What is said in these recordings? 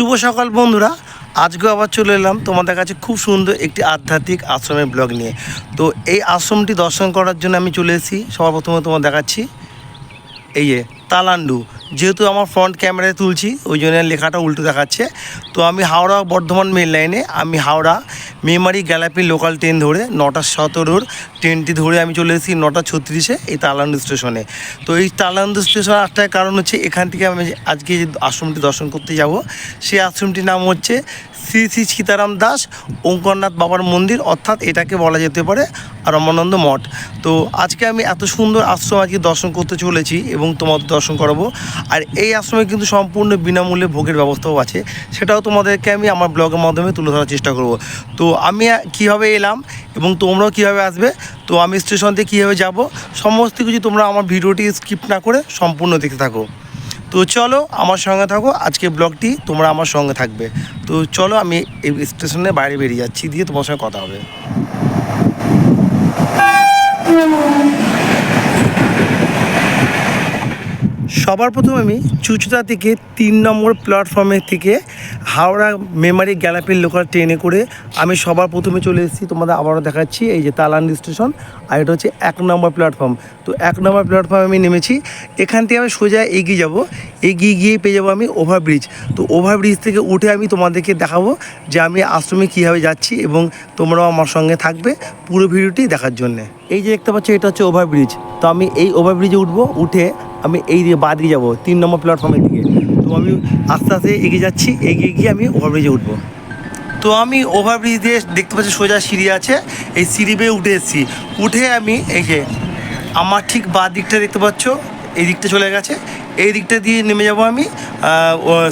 শুভ সকাল, বন্ধুরা। আজকে আবার চলে এলাম তোমাদের কাছে খুব সুন্দর একটি আধ্যাত্মিক আশ্রমের ব্লগ নিয়ে। তো এই আশ্রমটি দর্শন করার জন্য আমি চলে এসেছি। সবার প্রথমে তোমার দেখাচ্ছি। এই যে, তালান্ডু। যেহেতু আমার ফ্রন্ট ক্যামেরায় তুলছি, ওই জন্য লেখাটা উল্টো দেখাচ্ছে। তো আমি হাওড়া বর্ধমান মেন লাইনে আমি Howrah, Memari, galloping local train ধরে নটা সতেরোর ট্রেনটি ধরে আমি চলে এসেছি নটা ছত্রিশে এই তালান্ডু স্টেশনে তো এই তালান্ডু স্টেশন আসার কারণ হচ্ছে, এখান থেকে আমি আজকে যে আশ্রমটি দর্শন করতে যাব, সেই আশ্রমটির নাম হচ্ছে শ্রী শ্রী সীতারাম দাস ওঙ্করনাথ বাবার মন্দির, অর্থাৎ এটাকে বলা যেতে পারে রমানন্দ মঠ। তো আজকে আমি এত সুন্দর আশ্রম আজকে দর্শন করতে চলেছি এবং তোমাদের দর্শন করাবো। আর এই আশ্রমে কিন্তু সম্পূর্ণ বিনামূল্যে ভোগের ব্যবস্থাও আছে। সেটাও তোমাদেরকে আমি আমার ব্লগের মাধ্যমে তুলে ধরার চেষ্টা করব। তো আমি কীভাবে এলাম এবং তোমরাও কীভাবে আসবে? তো আমি স্টেশন থেকে কীভাবে যাব? সমস্ত কিছু তোমরা আমার ভিডিওটি স্কিপ না করে সম্পূর্ণ দেখতে থাকো। তো চলো আমার সঙ্গে থাকো, আজকে ব্লগটি তোমরা আমার সঙ্গে থাকবে। তো চলো আমি এই স্টেশনে বাইরে বেরিয়ে যাচ্ছি, দিয়ে তোমার সঙ্গে কথা হবে। সবার প্রথম আমি চুচুড়া থেকে তিন নম্বর প্ল্যাটফর্মের থেকে হাওড়া মেমারি গ্যালাপির লোকাল ট্রেনে করে আমি সবার প্রথমে চলে এসেছি। তোমাদের আবারও দেখাচ্ছি, এই যে তালান্ডি স্টেশন আর এটা হচ্ছে এক নম্বর প্ল্যাটফর্ম তো এক নম্বর প্ল্যাটফর্মে আমি নেমেছি, এখান থেকে আমি সোজা এগিয়ে যাব। এগিয়ে গিয়ে পেয়ে যাব আমি ওভারব্রিজ তো ওভারব্রিজ থেকে উঠে আমি তোমাদেরকে দেখাবো যে আমি আশ্রমে কীভাবে যাচ্ছি এবং তোমরাও আমার সঙ্গে থাকবে পুরো ভিডিওটি দেখার জন্যে। এই যে দেখতে পাচ্ছ, এটা হচ্ছে ওভারব্রিজ তো আমি এই ওভারব্রিজে উঠবো, উঠে আমি এই দিকে বাদ দিয়ে যাব, তিন নম্বর প্ল্যাটফর্মের দিকে। তো আমি আস্তে আস্তে এগিয়ে যাচ্ছি, এগিয়ে গিয়ে আমি ওভারব্রিজে উঠবো। তো আমি ওভারব্রিজ দিয়ে দেখতে পাচ্ছি সোজা সিঁড়ি আছে, এই সিঁড়ি বেয়ে উঠে এসেছি। উঠে আমি এই যে আমার ঠিক বা দিকটা দেখতে পাচ্ছ, এই দিকটা চলে গেছে। এই দিকটা দিয়ে নেমে যাব আমি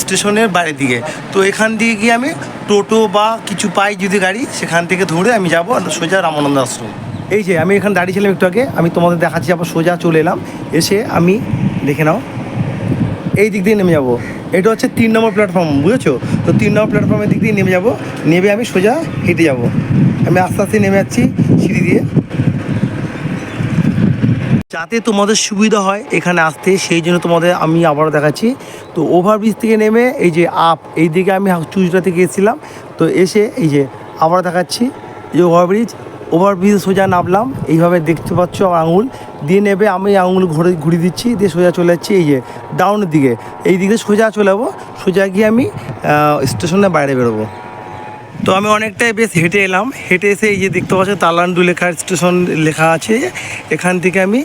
স্টেশনের বাইরের দিকে। তো এখান দিয়ে গিয়ে আমি টোটো বা কিছু পাই যদি গাড়ি, সেখান থেকে ধরে আমি যাব সোজা রামানন্দ আশ্রম। এই যে, আমি এখানে দাঁড়িয়েছিলাম একটু আগে, আমি তোমাদের দেখাচ্ছি, আবার সোজা চলে এলাম। এসে আমি দেখে নাও, এই দিক দিয়ে নেমে যাব। এটা হচ্ছে তিন নম্বর প্ল্যাটফর্ম বুঝেছ? তো তিন নম্বর প্ল্যাটফর্মের দিক দিয়ে নেমে যাব, নেমে আমি সোজা হেঁটে যাব। আমি আস্তে আস্তে নেমে যাচ্ছি সিঁড়ি দিয়ে। যাতে তোমাদের সুবিধা হয় এখানে আসতে, সেই জন্য তোমাদের আমি আবারও দেখাচ্ছি। তো ওভারব্রিজ থেকে নেমে এই যে আপ এই দিকে আমি চুচড়া থেকে এসেছিলাম। তো এসে এই যে আবার দেখাচ্ছি এই ওভারব্রিজ ওভারব্রিজ সোজা নামলাম। এইভাবে দেখতে পাচ্ছ আমার আঙুল। দিয়ে নেবে আমি আঙুল ঘুরে ঘুরিয়ে দিচ্ছি, দিয়ে সোজা চলে যাচ্ছি, এই যে ডাউনের দিকে। এই দিকে সোজা চলে যাব, সোজা গিয়ে আমি স্টেশনের বাইরে বেরোবো। তো আমি অনেকটাই বেশ হেঁটে এলাম। হেঁটে এসে এই যে দেখতে পাচ্ছ, তালান্ডু লেখা স্টেশন লেখা আছে। এখান থেকে আমি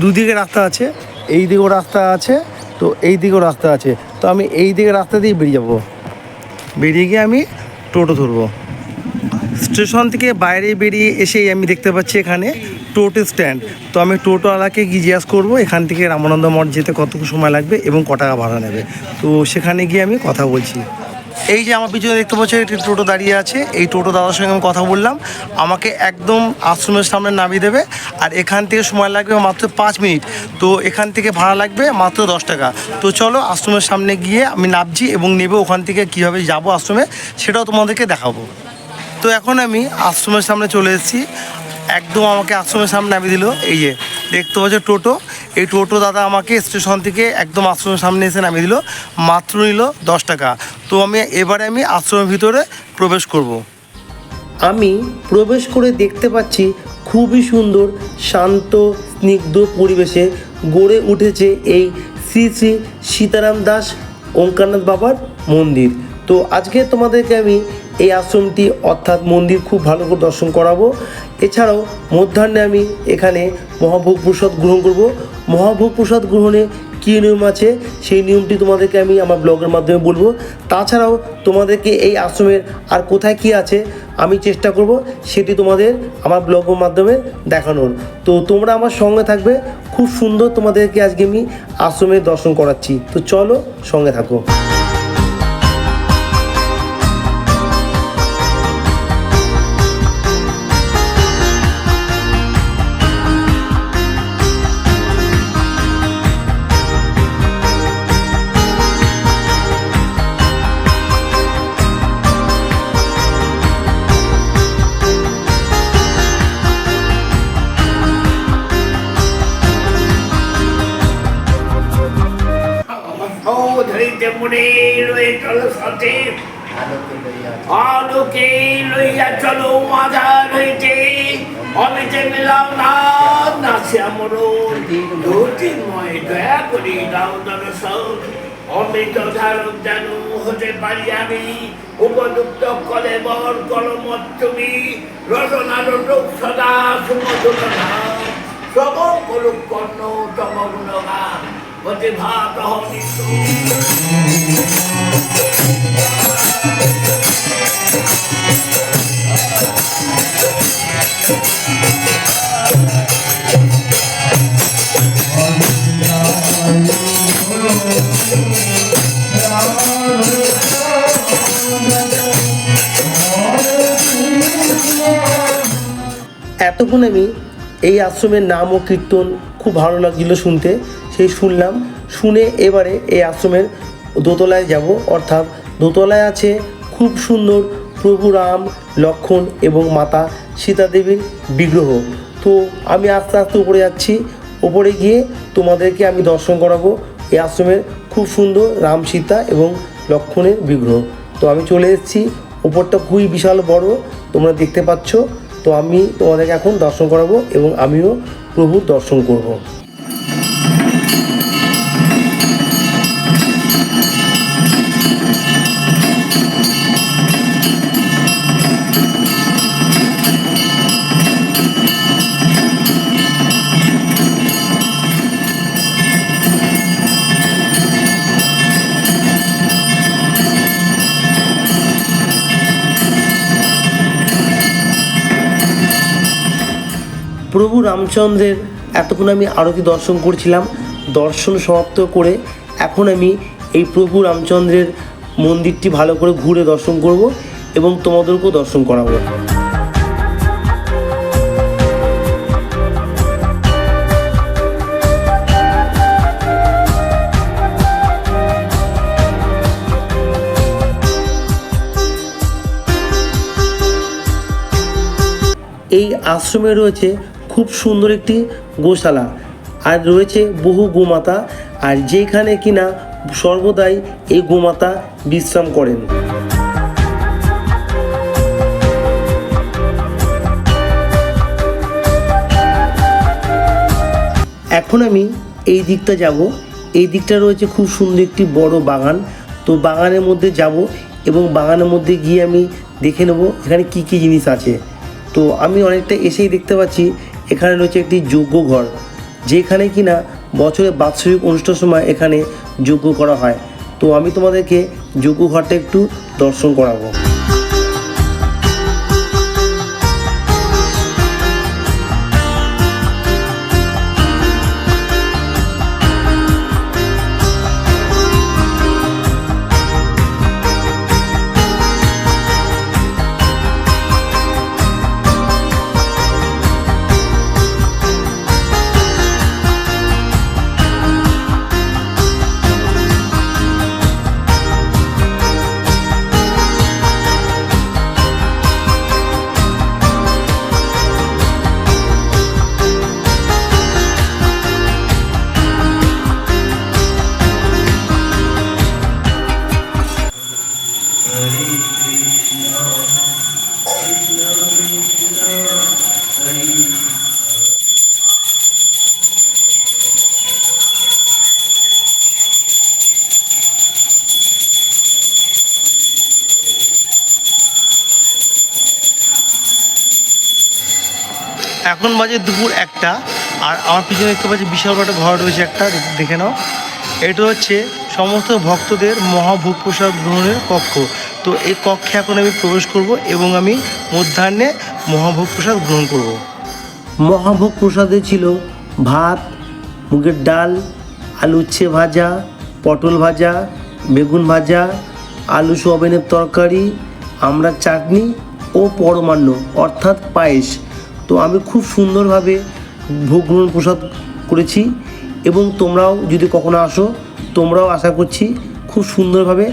দুদিকে রাস্তা আছে। এই দিকেও রাস্তা আছে, তো এই দিকেও রাস্তা আছে। তো আমি এই দিকে রাস্তা দিয়ে বেরিয়ে যাব। বেরিয়ে গিয়ে আমি টোটো ধরবো। স্টেশন থেকে বাইরে বেরিয়ে এসেই আমি দেখতে পাচ্ছি এখানে টোটো স্ট্যান্ড। তো আমি টোটোওয়ালাকে গিয়ে জিজ্ঞাসা করব, এখান থেকে রামানন্দ মঠ যেতে কতটুকু সময় লাগবে এবং ক টাকা ভাড়া নেবে। তো সেখানে গিয়ে আমি কথা বলছি। এই যে আমার পিছনে দেখতে পাচ্ছি, একটি টোটো দাঁড়িয়ে আছে। এই টোটো দাদার সঙ্গে আমি কথা বললাম। আমাকে একদম আশ্রমের সামনে নামিয়ে দেবে। আর এখান থেকে সময় লাগবে মাত্র পাঁচ মিনিট। তো এখান থেকে ভাড়া লাগবে মাত্র দশ টাকা। তো চলো, আশ্রমের সামনে গিয়ে আমি নামছি এবং নেবে ওখান থেকে কীভাবে যাব আশ্রমে, সেটাও তোমাদেরকে দেখাবো। তো এখন আমি আশ্রমের সামনে চলে এসেছি। একদম আমাকে আশ্রমের সামনে নামিয়ে দিল। এই যে, দেখতে পাচ্ছ টোটো। এই টোটো দাদা আমাকে স্টেশন থেকে একদম আশ্রমের সামনে এসে নামিয়ে দিল। মাত্র নিল দশ টাকা। তো আমি এবারে আমি আশ্রমের ভিতরে প্রবেশ করব। আমি প্রবেশ করে দেখতে পাচ্ছি খুবই সুন্দর, শান্ত, স্নিগ্ধ পরিবেশে গড়ে উঠেছে এই শ্রী শ্রী সীতারাম দাস ওঙ্কারনাথ বাবার মন্দির। তো আজকে তোমাদেরকে আমি এই আশ্রমটি অর্থাৎ মন্দির খুব ভালো করে দর্শন করাবো। এছাড়াও মধ্যাহ্নে আমি এখানে মহাভোগ প্রসাদ গ্রহণ করব। মহাভোগ প্রসাদ গ্রহণে কী নিয়ম আছে? সেই নিয়মটি তোমাদেরকে আমি আমার ব্লগের মাধ্যমে বলব। তাছাড়াও তোমাদেরকে এই আশ্রমের আর কোথায় কি আছে আমি চেষ্টা করব, সেটি তোমাদের আমার ব্লগের মাধ্যমে দেখানোর। তো তোমরা আমার সঙ্গে থাকবে। খুব সুন্দর তোমাদেরকে আজকে আমি আশ্রমের দর্শন করাচ্ছি। তো চলো সঙ্গে থাকো। ধরিতে মুনি রহিত হতে আলোকে লইয়া চলো। মাঝার হইতে অমিতে মিলাও না নাসিয়া মরণ জ্যোতির্ময় দয়া করি দাও দর্শন। অমৃত ধারক যেন হতে পারি আমি। উপযুক্ত কলে বর কলম তুমি। রচনা রটক সদা সুমধুর নাম। শ্রবণ করুক কর্ণ তম গুণগান। এতক্ষণ আমি এই আশ্রমের নাম ও কীর্তন খুব ভালো লাগছিল শুনতে। সেই শুনলাম, শুনে এবারে এই আশ্রমের দোতলায় যাব। অর্থাৎ দোতলায় আছে খুব সুন্দর প্রভু রাম, লক্ষণ এবং মাতা সীতা দেবীর বিগ্রহ। তো আমি আস্তে আস্তে উপরে যাচ্ছি। উপরে গিয়ে তোমাদেরকে আমি দর্শন করাবো এই আশ্রমের খুব সুন্দর রাম, সীতা এবং লক্ষণের বিগ্রহ। তো আমি চলে এসেছি। উপরটা খুবই বিশাল বড়, তোমরা দেখতে পাচ্ছ। তো আমি তোমাদেরকে এখন দর্শন করাবো এবং আমিও প্রভুর দর্শন করব। প্রভু রামচন্দ্রের এতক্ষণ আমি আরতি দর্শন করছিলাম, দর্শন সমাপ্ত করে এখন আমি এই প্রভু রামচন্দ্রের মন্দিরটি ভালো করে ঘুরে দর্শন করব এবং তোমাদেরকেও দর্শন করাবো। এই আশ্রমে রয়েছে খুব সুন্দর একটি গোশালা। আর রয়েছে বহু গোমাতা। আর যেখানে কিনা সর্বদাই এই গোমাতা বিশ্রাম করেন। এখন আমি এই দিকটা যাব। এই দিকটা রয়েছে খুব সুন্দর একটি বড় বাগান। তো বাগানের মধ্যে যাব এবং বাগানের মধ্যে গিয়ে আমি দেখে নেব এখানে কি কি জিনিস আছে। তো আমি অনেকটা এসেই দেখতে পাচ্ছি এখানে রয়েছে একটি যজ্ঞ ঘর, যেখানে কিনা বছরে বাৎসরিক অনুষ্ঠান সময় এখানে যজ্ঞ করা হয়। তো আমি তোমাদেরকে যজ্ঞ ঘরটা একটু দর্শন করাবো। এখন বাজে দুপুর একটা, আর আমার পিছনে দেখতে পাচ্ছি বিশাল বড় ঘর রয়েছে একটা দেখে নাও। এটা হচ্ছে সমস্ত ভক্তদের মহাভোগ প্রসাদ গ্রহণের কক্ষ। তো এই কক্ষে এখন আমি প্রবেশ করব এবং আমি মধ্যাহ্নে মহাভোগ প্রসাদ গ্রহণ করব। মহাভোগ প্রসাদে ছিল ভাত, মুগের ডাল, আলু উচ্ছে ভাজা, পটল ভাজা, বেগুন ভাজা, আলু সোয়াবিনের তরকারি আমরা চাটনি ও পরমান্ন, অর্থাৎ পায়েস। তো আমি খুব সুন্দরভাবে ভোগ গ্রহণ প্রসাদ করেছি এবং তোমরাও যদি কখনো আসো, তোমরাও আশা করছি খুব সুন্দরভাবে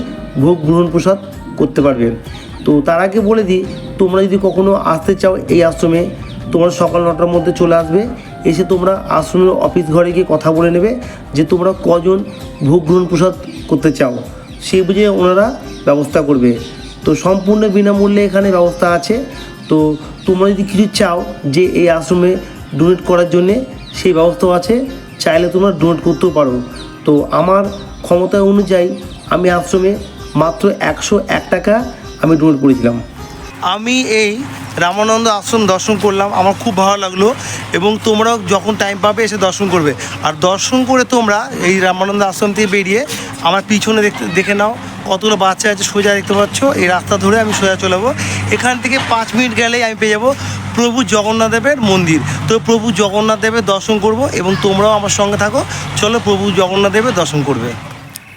ভোগ গ্রহণ প্রসাদ করতে পারবে। তো তার আগে বলে দিই, তোমরা যদি কখনো আসতে চাও এই আশ্রমে, তোমরা সকাল নটার মধ্যে চলে আসবে, এসে তোমরা আশ্রমের অফিস ঘরে গিয়ে কথা বলে নেবে যে তোমরা কজন ভোগ গ্রহণ প্রসাদ করতে চাও। সেই বুঝে ওনারা ব্যবস্থা করবে। তো সম্পূর্ণ বিনামূল্যে এখানে ব্যবস্থা আছে। তো তোমরা যদি কিছু চাও যে এই আশ্রমে ডোনেট করার জন্যে, সেই ব্যবস্থাও আছে। চাইলে তোমরা ডোনেট করতেও পারো। তো আমার ক্ষমতা অনুযায়ী আমি আশ্রমে মাত্র একশো এক টাকা আমি ডোনেট করেছিলাম। আমি এই রামানন্দ আশ্রম দর্শন করলাম। আমার খুব ভালো লাগল এবং তোমরাও যখন টাইম পাবে এসে দর্শন করবে। আর দর্শন করে তোমরা এই রামানন্দ আশ্রম থেকে বেরিয়ে আমার পিছনে দেখতে, দেখে নাও। কতগুলো বাচ্চা আছে সোজা দেখতে পাচ্ছ। এই রাস্তা ধরে আমি সোজা চলে যাব। এখান থেকে পাঁচ মিনিট গেলেই আমি পেয়ে যাব প্রভু জগন্নাথ দেবের মন্দির। তো প্রভু জগন্নাথ দেবের দর্শন করব এবং তোমরাও আমার সঙ্গে থাকো। চলো প্রভু জগন্নাথ দেবের দর্শন করবে।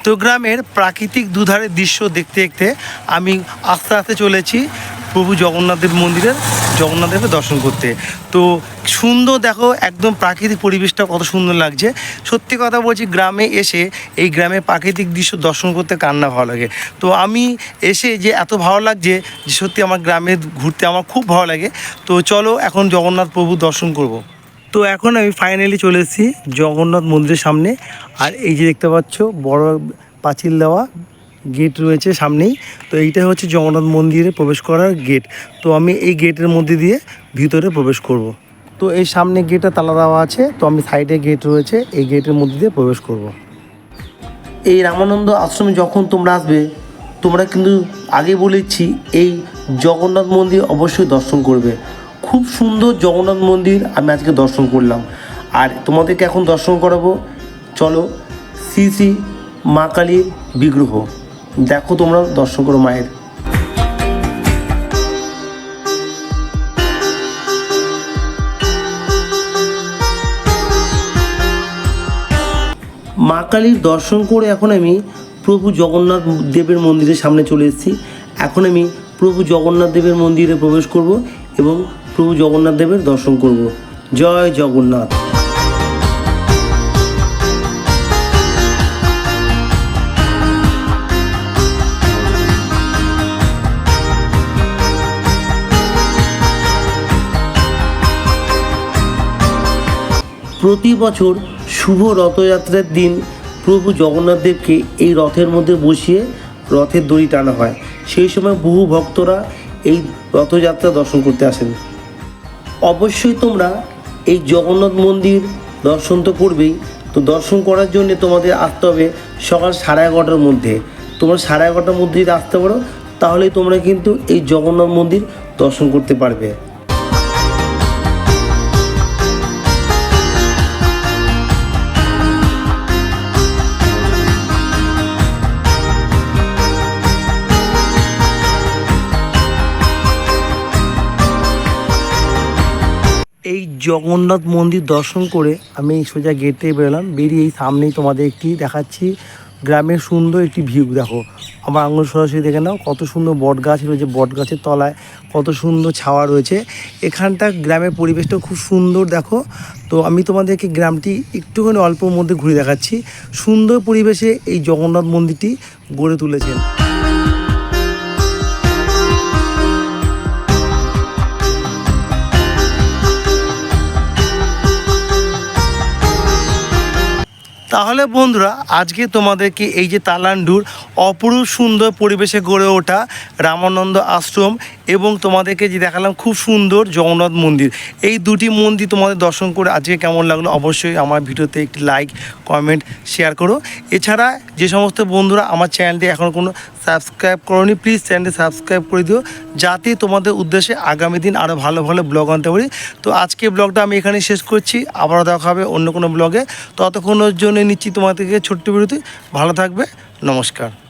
তো গ্রামের প্রাকৃতিক দুধারের দৃশ্য দেখতে দেখতে আমি আস্তে আস্তে চলেছি। প্রভু জগন্নাথদেব মন্দিরের জগন্নাথদেবের দর্শন করতে। তো সুন্দর দেখো, একদম প্রাকৃতিক পরিবেশটা কত সুন্দর লাগছে। সত্যি কথা বলছি, গ্রামে এসে এই গ্রামে প্রাকৃতিক দৃশ্য দর্শন করতে কান্না ভালো লাগে? তো আমি এসে যে এত ভালো লাগছে যে সত্যি আমার গ্রামে ঘুরতে আমার খুব ভালো লাগে। তো চলো এখন জগন্নাথ প্রভু দর্শন করব। তো এখন আমি ফাইনালি চলে এসেছি জগন্নাথ মন্দিরের সামনে। আর এই যে দেখতে পাচ্ছ, বড় পাঁচিল দেওয়া। গেট রয়েছে সামনেই। তো এইটা হচ্ছে জগন্নাথ মন্দিরে প্রবেশ করার গেট। তো আমি এই গেটের মধ্যে দিয়ে ভিতরে প্রবেশ করব। তো এই সামনে গেটটা তালা দেওয়া আছে। তো আমি সাইডে গেট রয়েছে। এই গেটের মধ্যে দিয়ে প্রবেশ করব। এই রামানন্দ আশ্রমে যখন তোমরা আসবে, তোমরা কিন্তু আগে বলেছি এই জগন্নাথ মন্দির অবশ্যই দর্শন করবে। খুব সুন্দর জগন্নাথ মন্দির আমি আজকে দর্শন করলাম। আর তোমাদেরকে এখন দর্শন করাবো। চলো শ্রী শ্রী মা কালীর বিগ্রহ। দেখো তোমরা দর্শন করো মায়ের। মা কালীর দর্শন করে এখন আমি প্রভু জগন্নাথ দেবের মন্দিরের সামনে চলে এসেছি। এখন আমি প্রভু জগন্নাথ দেবের মন্দিরে প্রবেশ করব এবং প্রভু জগন্নাথ দেবের দর্শন করব। জয় জগন্নাথ। প্রতি বছর শুভ রথযাত্রার দিন প্রভু জগন্নাথ দেবকে এই রথের মধ্যে বসিয়ে রথের দড়ি টানা হয়। সেই সময় বহু ভক্তরা এই রথযাত্রা দর্শন করতে আসেন। অবশ্যই তোমরা এই জগন্নাথ মন্দির দর্শন তো করবেই। তো দর্শন করার জন্য তোমাদের আসতে হবে সকাল সাড়ে এগারোটার মধ্যে। তোমরা সাড়ে এগারোটার মধ্যে যদি আসতে পারো তাহলেই তোমরা কিন্তু এই জগন্নাথ মন্দির দর্শন করতে পারবে। জগন্নাথ মন্দির দর্শন করে আমি সোজা গেটে বেরোলাম। বেরিয়ে এই সামনেই তোমাদের একটি দেখাচ্ছি। গ্রামের সুন্দর একটি ভিউ দেখো। আমার আঙুল সরাসরি দেখে নাও, কত সুন্দর বট গাছ রয়েছে বট গাছের তলায় কত সুন্দর ছাওয়া রয়েছে। এখানটা গ্রামের পরিবেশটা খুব সুন্দর, দেখো। তো আমি তোমাদেরকে গ্রামটি একটুখানি অল্পর মধ্যে ঘুরে দেখাচ্ছি। সুন্দর পরিবেশে এই জগন্নাথ মন্দিরটি গড়ে তুলেছেন। তাহলে বন্ধুরা আজকে তোমাদেরকে এই যে তালান্ডুর অপরূপ সুন্দর পরিবেশে গড়ে ওঠা রামানন্দ আশ্রম এবং তোমাদেরকে যে দেখালাম খুব সুন্দর জগন্নাথ মন্দির। এই দুটি মন্দির তোমাদের দর্শন করে আজকে কেমন লাগল অবশ্যই আমার ভিডিওতে একটি লাইক, কমেন্ট, শেয়ার করো। এছাড়া যে সমস্ত বন্ধুরা আমার চ্যানেলটি এখন কোনো সাবস্ক্রাইব করনি প্লিজ চ্যানেলটি সাবস্ক্রাইব করে দিও। যাতে তোমাদের উদ্দেশ্যে আগামী দিন আরও ভালো ভালো ব্লগ আনতে পারি। তো আজকে ব্লগটা আমি এখানে শেষ করছি। আবারও দেখা হবে অন্য কোনো ব্লগে। ততক্ষণের জন্য নিচ্ছি তোমাদেরকে ছোট্ট বিরতি। ভালো থাকবে। নমস্কার।